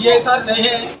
ये सर नहीं है।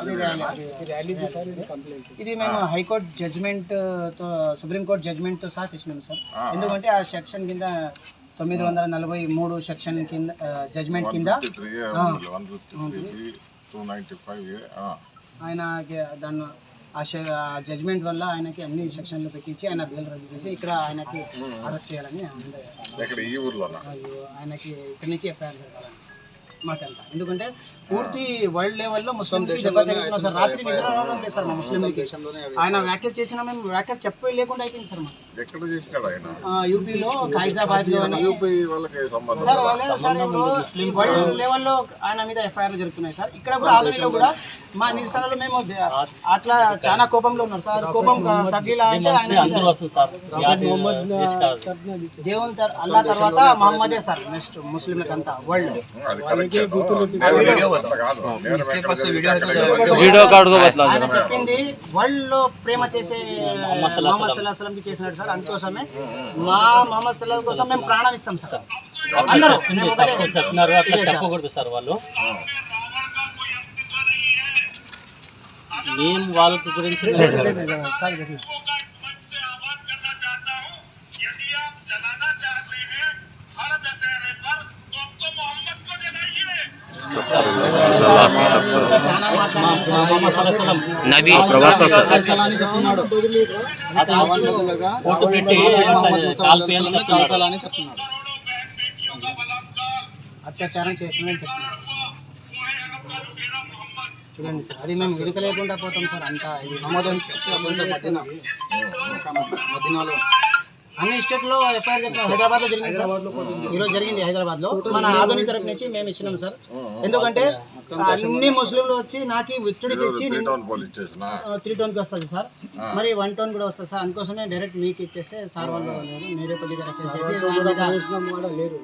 అది వేరే ర్యాలీ ఇది మేము హైకోర్టు జడ్జ్మెంట్తో సుప్రీంకోర్టు జడ్జ్మెంట్తో సహా తెచ్చినాం సార్. ఎందుకంటే ఆ సెక్షన్ కింద తొమ్మిది వందల నలభై మూడు సెక్షన్ కింద జడ్జ్మెంట్ కింద ఆయన దాన్ని ఆ జడ్జ్మెంట్ వల్ల ఆయనకి అన్ని సెక్షన్లు పెట్టించి ఆయన బెయిల్ రద్దు చేసి ఇక్కడ ఆయనకి అరెస్ట్ చేయాలని. ఇక్కడ ఈ ఆయనకి ఇక్కడి నుంచి ఎఫ్ఐఆర్ జరగాలని సార్. మాకంతా? ఎందుకంటే పూర్తి వరల్డ్ లెవెల్లో ముస్లిం దెబ్బతింటున్నాం సార్. రాత్రి నిద్ర రావడం లేదు సార్ మా ముస్లింలకి ఆయన వ్యాఖ్యలు చేసినా మేము వ్యాఖ్యలు చెప్పే లేకుండా అయిపోయింది సార్ మాకు. ఎక్కడ చేసినాడు ఆయన? ఆ, యూపీలో ఖైజాబాద్ యూపీ వాళ్ళకి సంబంధం సార్ వాళ్ళే సార్ వరల్డ్ లెవెల్లో ఆయన మీద ఎఫ్ఐఆర్ జరుగుతున్నాయి సార్. ఇక్కడ కూడా ఆదరణలో కూడా మా నిరసనలు మేము అట్లా చాలా కోపంలో ఉన్నారు సార్. కోపం తగ్గిలా అంటే దేవుని అల్లా తర్వాత మహమ్మదే సార్ నెక్స్ట్ ముస్లింలకు అంతా వరల్డ్. వీడియో కార్డు చెప్పింది వరల్డ్లో ప్రేమ చేసే మొహమ్మద్ సల్లాహం కి చేసినాడు సార్. అందుకోసమే మా మొహమ్మద్ సల్లాహం కోసం మేము ప్రాణం ఇస్తాం సార్. అందరూ అట్లా చెప్పకూడదు సార్ వాళ్ళు. మేము వాళ్ళకి గురించి నబీ ప్రవక్త చెప్తున్నాడు ఫోటో పెట్టి చెప్తున్నాడు అత్యాచారం చేసిందని చెప్తున్నాడు చూడండి సార్ అది మేము విడత లేకుండా పోతాం సార్ అంతా. ఇది నమోదం కొంచెం మదీనా మదీనాలో అన్ని స్టేట్లో ఎఫ్ఐఆర్ చెప్పినాం హైదరాబాద్లో జరిగింది సార్. ఈరోజు జరిగింది హైదరాబాద్లో మన ఆధునిక తరపు నుంచి మేము ఇచ్చినాం సార్. ఎందుకంటే అన్ని ముస్లింలు వచ్చి నాకు ఒత్తిడి తెచ్చి త్రీ టోన్కి వస్తుంది సార్. మరి వన్ టోన్ కూడా వస్తుంది సార్. అందుకోసమే డైరెక్ట్ మీకు ఇచ్చేస్తే సార్ వాళ్ళు మీరే కొద్దిగా రెఫర్ చేసి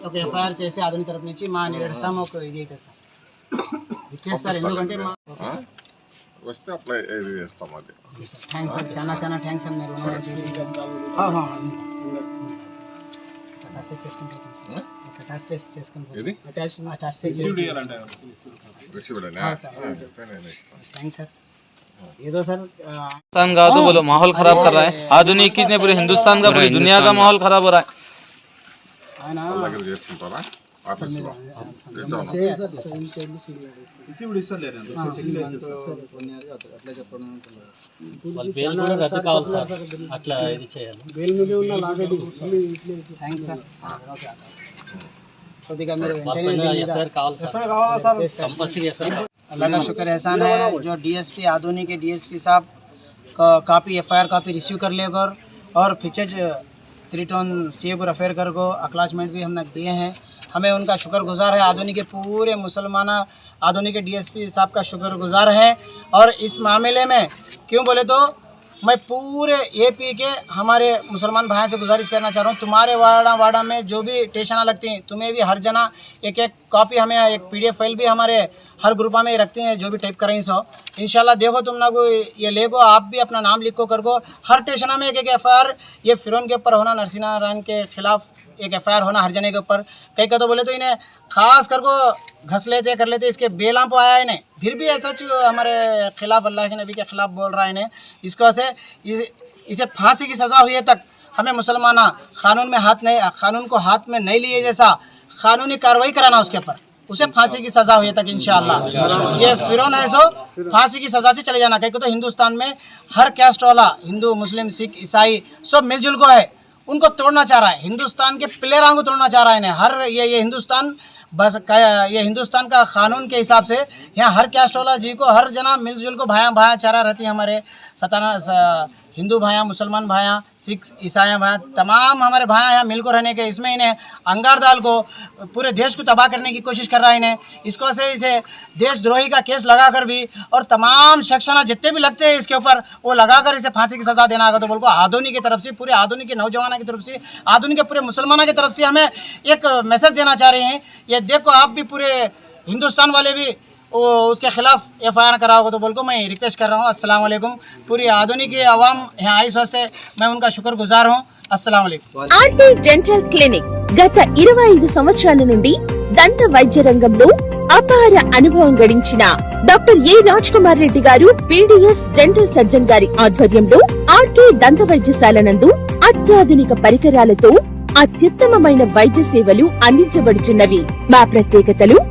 ఒక ఎఫ్ఐఆర్ చేసి ఆధునిక తరపు నుంచి మా నిరసన ఒక ఇది అయితే సార్. ఇచ్చేస్తారు ఎందుకంటే మా ఓకే సార్. వస్తే అప్లై చేస్తాం అది? Thanks sir. చాలా చాలా థ్యాంక్స్ సార్ మీరు हिंदुस्तान का तो बोलो माहौल खराब कर रहा है आधुनिक ने पूरे हिंदुस्तान का पूरी दुनिया का माहौल खराब हो रहा है ఆయన దగ్గర చేసుకుంటారా ఆఫీస్లో త్రీ టౌన్ వాళ్ళ పేరు కూడా రద్దు కావాలి సార్ అట్లా ఇది చేయాలి థ్యాంక్స్ సార్ ఓకే కొద్దిగా మీరు వాళ్ళ వెంటనే పైన ఎఫ్ఐఆర్ కావాలి సార్ కంపల్సరీ ఎఫ్ఐఆర్ अल्लाह का शुक्र एहसान है जो डीएसपी आधुनिक के डीएसपी साहब का कापी एफआईआर कापी रिसीव कर लेकर और फिचज त्रिटोन सेब अफेयर कर को अक्लाचमेंट भी हमने दिए हैं हमें उनका शुक्रगुजार है। आधुनिक के पूरे मुसलमान, आधुनिक के डीएसपी साहब का शुक्रगुजार है। और इस मामले में क्यों बोले तो मैं पूरे एपी के हमारे मुसलमान भाई से गुजारिश करना चाह रहा हूँ। तुम्हारे वाड़ा वाड़ा में जो भी स्टेशना लगती हैं, तुम्हें भी हर जना एक एक कॉपी हमें, एक पीडीएफ फ़ाइल भी हमारे हर ग्रुपा में रखती हैं, जो भी टाइप करें सो इंशाल्लाह देखो तुम ना को ये लेगो, आप भी अपना नाम लिखो, कर। को हर स्टेशना में एक एक एफ़ ये फिरौन के ऊपर होना नरसिंह नारायण के खिलाफ एक एफ़ होना हर जने के ऊपर। कई का तो बोले तो इन्हें खास कर को घस लेते कर लेते इसके बेलां पे आया इन्हें। फिर भी ऐसा हमारे खिलाफ अल्लाह के नबी के खिलाफ बोल रहा है इन्हें। इसको ऐसे इस- इसे फांसी की सज़ा हुई तक हमें मुसलमान कानून में हाथ नहीं कानून को हाथ में नहीं लिए जैसा कानूनी कार्रवाई कराना उसके ऊपर। उसे फांसी की सजा हुई तक इंशाल्लाह ये फिरौन है सो, फांसी की सजा से चले जाना। कहीं को तो हिंदुस्तान में हर कैस्ट वाला, हिंदू, मुस्लिम, सिख, ईसाई सब मिलजुल को है। उनको तोड़ना चाह रहा है। हिंदुस्तान के प्लेयरों को तोड़ना चाह रहा है इन्हें। हर ये ये हिंदुस्तान, बस ये हिंदुस्तान का कानून के हिसाब से यहाँ हर कैस्ट वाला जी को, हर जना मिलजुल को भाया भाया चारा रहती है हमारे सताना हिंदू भाया मुसलमान भाया सिख ईसाई भाया तमाम हमारे भाया यहाँ मिलकर रहने के, इसमें इन्हें अंगार दाल को पूरे देश को तबाह करने की कोशिश कर रहा है इन्हें। इसको से इसे देशद्रोही का केस लगाकर भी और तमाम सेक्शन जितने भी लगते हैं इसके ऊपर, वो लगाकर इसे फांसी की सजा देना होगा। तो बोल को आधुनिक की तरफ़ से, पूरे आधुनिक के नौजवानों की तरफ़ से, आधुनिक के पूरे मुसलमानों की तरफ़ से हमें एक मैसेज देना चाह रहे हैं। ये देखो आप भी पूरे हिंदुस्तान वाले भी उसके खिलाफ एफ आई आर कराओगे तो बोल को मैं रिक्वेस्ट कर रहा हूँ अस्सलाम वालेकुम पूरी आधुनिक आवाम यहाँ आई इस वास्ते मैं उनका शुक्रगुजार हूँ अस्सलाम वालेकुम ఆర్టీ డెంటల్ క్లినిక్ గత ఇరవై ఐదు సంవత్సరాల నుండి దంత వైద్య రంగంలో అపార అనుభవం గడించిన డాక్టర్ ఏ రాజ్ కుమార్ రెడ్డి గారు పీడిఎస్ డెంటల్ సర్జన్ గారి ఆధ్వర్యంలో ఆర్కే దంత వైద్యశాల నందు అత్యాధునిక పరికరాలతో అత్యుత్తమమైన వైద్య సేవలు అందించబడుచున్నవి మా ప్రత్యేకతలు ఎత్తు